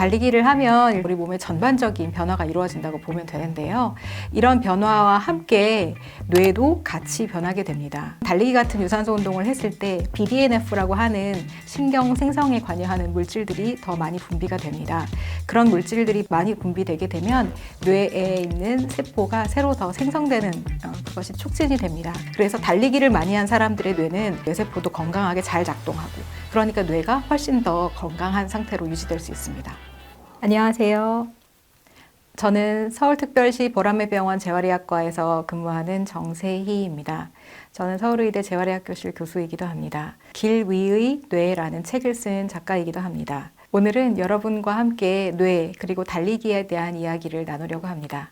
달리기를 하면 우리 몸의 전반적인 변화가 이루어진다고 보면 되는데요. 이런 변화와 함께 뇌도 같이 변하게 됩니다. 달리기 같은 유산소 운동을 했을 때 BDNF라고 하는 신경 생성에 관여하는 물질들이 더 많이 분비가 됩니다. 그런 물질들이 많이 분비되게 되면 뇌에 있는 세포가 새로 더 생성되는 어, 그것이 촉진이 됩니다. 그래서 달리기를 많이 한 사람들의 뇌는 뇌세포도 건강하게 잘 작동하고 그러니까 뇌가 훨씬 더 건강한 상태로 유지될 수 있습니다. 안녕하세요. 저는 서울특별시 보람매병원 재활의학과에서 근무하는 정세희입니다. 저는 서울의대 재활의학 교실 교수이기도 합니다. 길 위의 뇌라는 책을 쓴 작가이기도 합니다. 오늘은 여러분과 함께 뇌 그리고 달리기에 대한 이야기를 나누려고 합니다.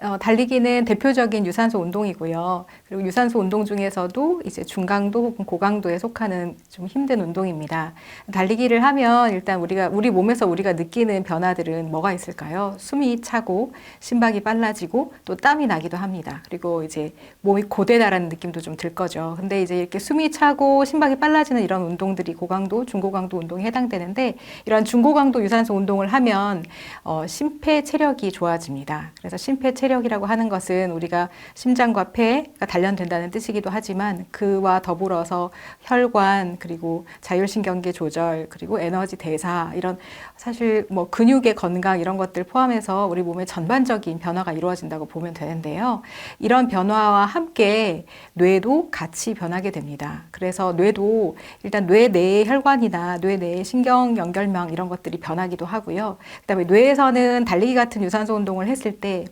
어, 달리기는 대표적인 유산소 운동이고요. 그리고 유산소 운동 중에서도 이제 중강도 혹은 고강도에 속하는 좀 힘든 운동입니다. 달리기를 하면 일단 우리가 우리 몸에서 우리가 느끼는 변화들은 뭐가 있을까요? 숨이 차고 심박이 빨라지고 또 땀이 나기도 합니다. 그리고 이제 몸이 고되다라는 느낌도 좀 들 거죠. 근데 이제 이렇게 숨이 차고 심박이 빨라지는 이런 운동들이 고강도, 중고강도 운동에 해당되는데 이런 중고강도 유산소 운동을 하면 어, 심폐 체력이 좋아집니다. 그래서 심폐 체력 이라고 하는 것은 우리가 심장과 폐가 단련된다는 뜻이기도 하지만 그와 더불어서 혈관 그리고 자율신경계 조절 그리고 에너지 대사 이런 사실 뭐 근육의 건강 이런 것들 포함해서 우리 몸의 전반적인 변화가 이루어진다고 보면 되는데요. 이런 변화와 함께 뇌도 같이 변하게 됩니다. 그래서 뇌도 일단 뇌 내의 혈관이나 뇌 내의 신경 연결망 이런 것들이 변하기도 하고요. 그다음에 뇌에서는 달리기 같은 유산소 운동을 했을 때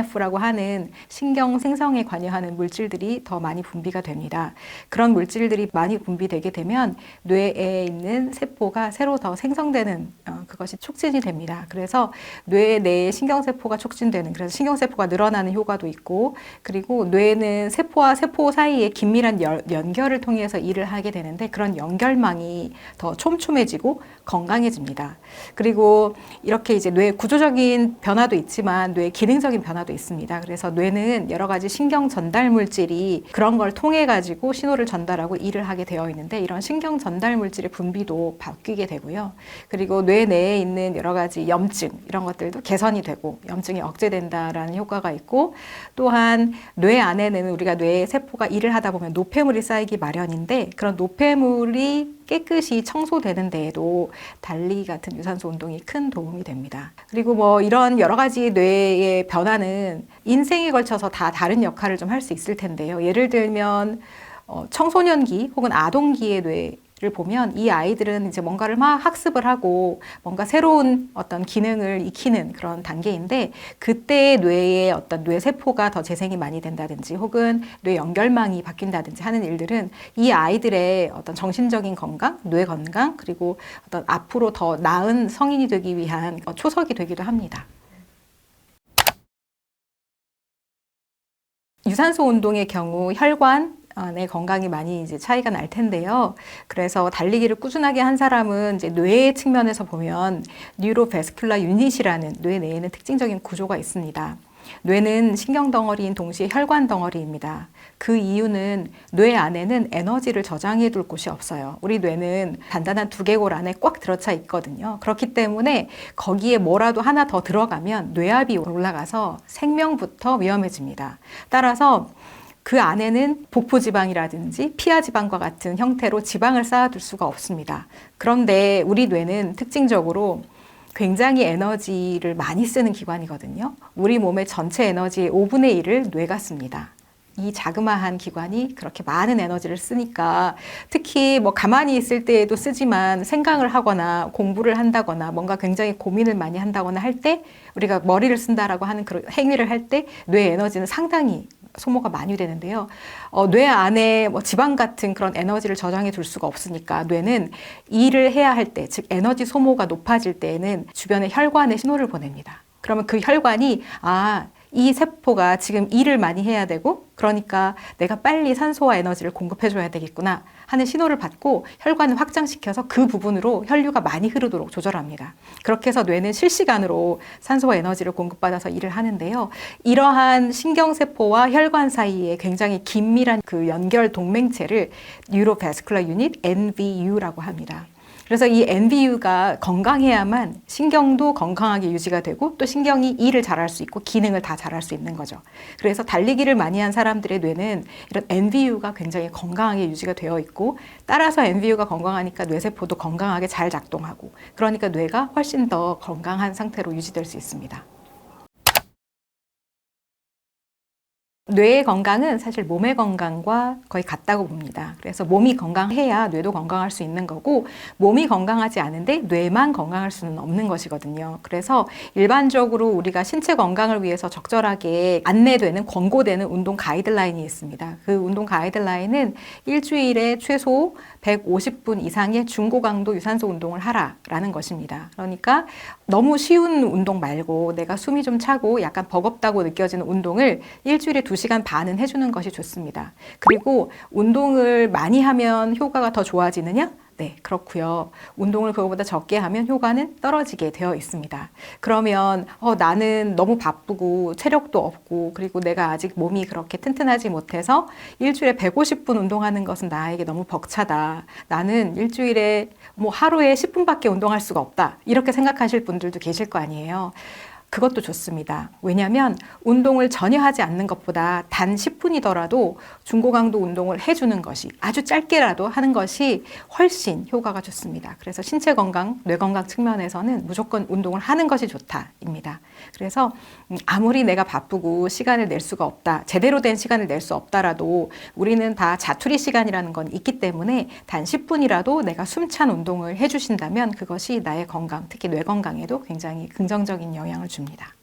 BDNF라고 하는 신경 생성에 관여하는 물질들이 더 많이 분비가 됩니다. 그런 물질들이 많이 분비되게 되면 뇌에 있는 세포가 새로 더 생성되는 어, 그것이 촉진이 됩니다. 그래서 뇌 내의 신경세포가 촉진되는 그래서 신경세포가 늘어나는 효과도 있고 그리고 뇌는 세포와 세포 사이에 긴밀한 열- 연결을 통해서 일을 하게 되는데 그런 연결망이 더 촘촘해지고 건강해집니다. 그리고 이렇게 이제 뇌 구조적인 변화도 있지만 뇌 기능적인 변화도 있습니다. 그래서 뇌는 여러 가지 신경 전달 물질이 그런 걸 통해 가지고 신호를 전달하고 일을 하게 되어 있는데 이런 신경 전달 물질의 분비도 바뀌게 되고요. 그리고 뇌 내에 있는 여러 가지 염증 이런 것들도 개선이 되고 염증이 억제된다라는 효과가 있고 또한 뇌 안에는 우리가 뇌 세포가 일을 하다 보면 노폐물이 쌓이기 마련인데 그런 노폐물이 깨끗이 청소되는 데에도 달리기 같은 유산소 운동이 큰 도움이 됩니다. 그리고 뭐 이런 여러 가지 뇌의 변화는 인생에 걸쳐서 다 다른 역할을 좀 할 수 있을 텐데요. 예를 들면 어, 청소년기 혹은 아동기의 뇌 를 보면 이 아이들은 이제 뭔가를 막 학습을 하고 뭔가 새로운 어떤 기능을 익히는 그런 단계인데 그때 뇌의 어떤 뇌 세포가 더 재생이 많이 된다든지 혹은 뇌 연결망이 바뀐다든지 하는 일들은 이 아이들의 어떤 정신적인 건강, 뇌 건강 그리고 어떤 앞으로 더 나은 성인이 되기 위한 어, 초석이 되기도 합니다. 유산소 운동의 경우 혈관 의 건강이 많이 이제 차이가 날 텐데요. 그래서 달리기를 꾸준하게 한 사람은 이제 뇌의 측면에서 보면 뉴로베스큘라 유닛이라는 뇌 내에는 특징적인 구조가 있습니다. 뇌는 신경 덩어리인 동시에 혈관 덩어리입니다. 그 이유는 뇌 안에는 에너지를 저장해 둘 곳이 없어요. 우리 뇌는 단단한 두개골 안에 꽉 들어차 있거든요. 그렇기 때문에 거기에 뭐라도 하나 더 들어가면 뇌압이 올라가서 생명부터 위험해집니다. 따라서 그 안에는 복부지방이라든지 피하지방과 같은 형태로 지방을 쌓아둘 수가 없습니다. 그런데 우리 뇌는 특징적으로 굉장히 에너지를 많이 쓰는 기관이거든요. 우리 몸의 전체 에너지의 5분의 1을 뇌가 씁니다. 이 자그마한 기관이 그렇게 많은 에너지를 쓰니까 특히 뭐 가만히 있을 때에도 쓰지만 생각을 하거나 공부를 한다거나 뭔가 굉장히 고민을 많이 한다거나 할 때 우리가 머리를 쓴다라고 하는 그런 행위를 할 때 뇌 에너지는 상당히 소모가 많이 되는데요. 어, 뇌 안에 뭐 지방 같은 그런 에너지를 저장해 둘 수가 없으니까 뇌는 일을 해야 할 때, 즉 에너지 소모가 높아질 때에는 주변의 혈관에 신호를 보냅니다. 그러면 그 혈관이 아, 이 세포가 지금 일을 많이 해야 되고 그러니까 내가 빨리 산소와 에너지를 공급해 줘야 되겠구나 하는 신호를 받고 혈관을 확장시켜서 그 부분으로 혈류가 많이 흐르도록 조절합니다. 그렇게 해서 뇌는 실시간으로 산소와 에너지를 공급받아서 일을 하는데요. 이러한 신경세포와 혈관 사이에 굉장히 긴밀한 그 연결 동맹체를 뉴로베스큘러 유닛 NVU라고 합니다. 그래서 이 NVU가 건강해야만 신경도 건강하게 유지가 되고 또 신경이 일을 잘할 수 있고 기능을 다 잘할 수 있는 거죠. 그래서 달리기를 많이 한 사람들의 뇌는 이런 NVU가 굉장히 건강하게 유지가 되어 있고 따라서 NVU가 건강하니까 뇌세포도 건강하게 잘 작동하고 그러니까 뇌가 훨씬 더 건강한 상태로 유지될 수 있습니다. 뇌의 건강은 사실 몸의 건강과 거의 같다고 봅니다. 그래서 몸이 건강해야 뇌도 건강할 수 있는 거고 몸이 건강하지 않은데 뇌만 건강할 수는 없는 것이거든요. 그래서 일반적으로 우리가 신체 건강을 위해서 적절하게 안내되는 권고되는 운동 가이드라인이 있습니다. 그 운동 가이드라인은 일주일에 최소 150분 이상의 중고강도 유산소 운동을 하라라는 것입니다. 그러니까 너무 쉬운 운동 말고 내가 숨이 좀 차고 약간 버겁다고 느껴지는 운동을 일주일에 2시간 반은 해주는 것이 좋습니다. 그리고 운동을 많이 하면 효과가 더 좋아지느냐? 네, 그렇고요. 운동을 그거보다 적게 하면 효과는 떨어지게 되어 있습니다. 그러면 어, 나는 너무 바쁘고 체력도 없고 그리고 내가 아직 몸이 그렇게 튼튼하지 못해서 일주일에 150분 운동하는 것은 나에게 너무 벅차다. 나는 일주일에 뭐 하루에 10분밖에 운동할 수가 없다. 이렇게 생각하실 분들도 계실 거 아니에요. 그것도 좋습니다. 왜냐하면 운동을 전혀 하지 않는 것보다 단 10분이더라도 중고강도 운동을 해주는 것이 아주 짧게라도 하는 것이 훨씬 효과가 좋습니다. 그래서 신체 건강, 뇌 건강 측면에서는 무조건 운동을 하는 것이 좋다입니다. 그래서 음, 아무리 내가 바쁘고 시간을 낼 수가 없다, 제대로 된 시간을 낼 수 없다라도 우리는 다 자투리 시간이라는 건 있기 때문에 단 10분이라도 내가 숨찬 운동을 해주신다면 그것이 나의 건강, 특히 뇌 건강에도 굉장히 긍정적인 영향을 줍 니다.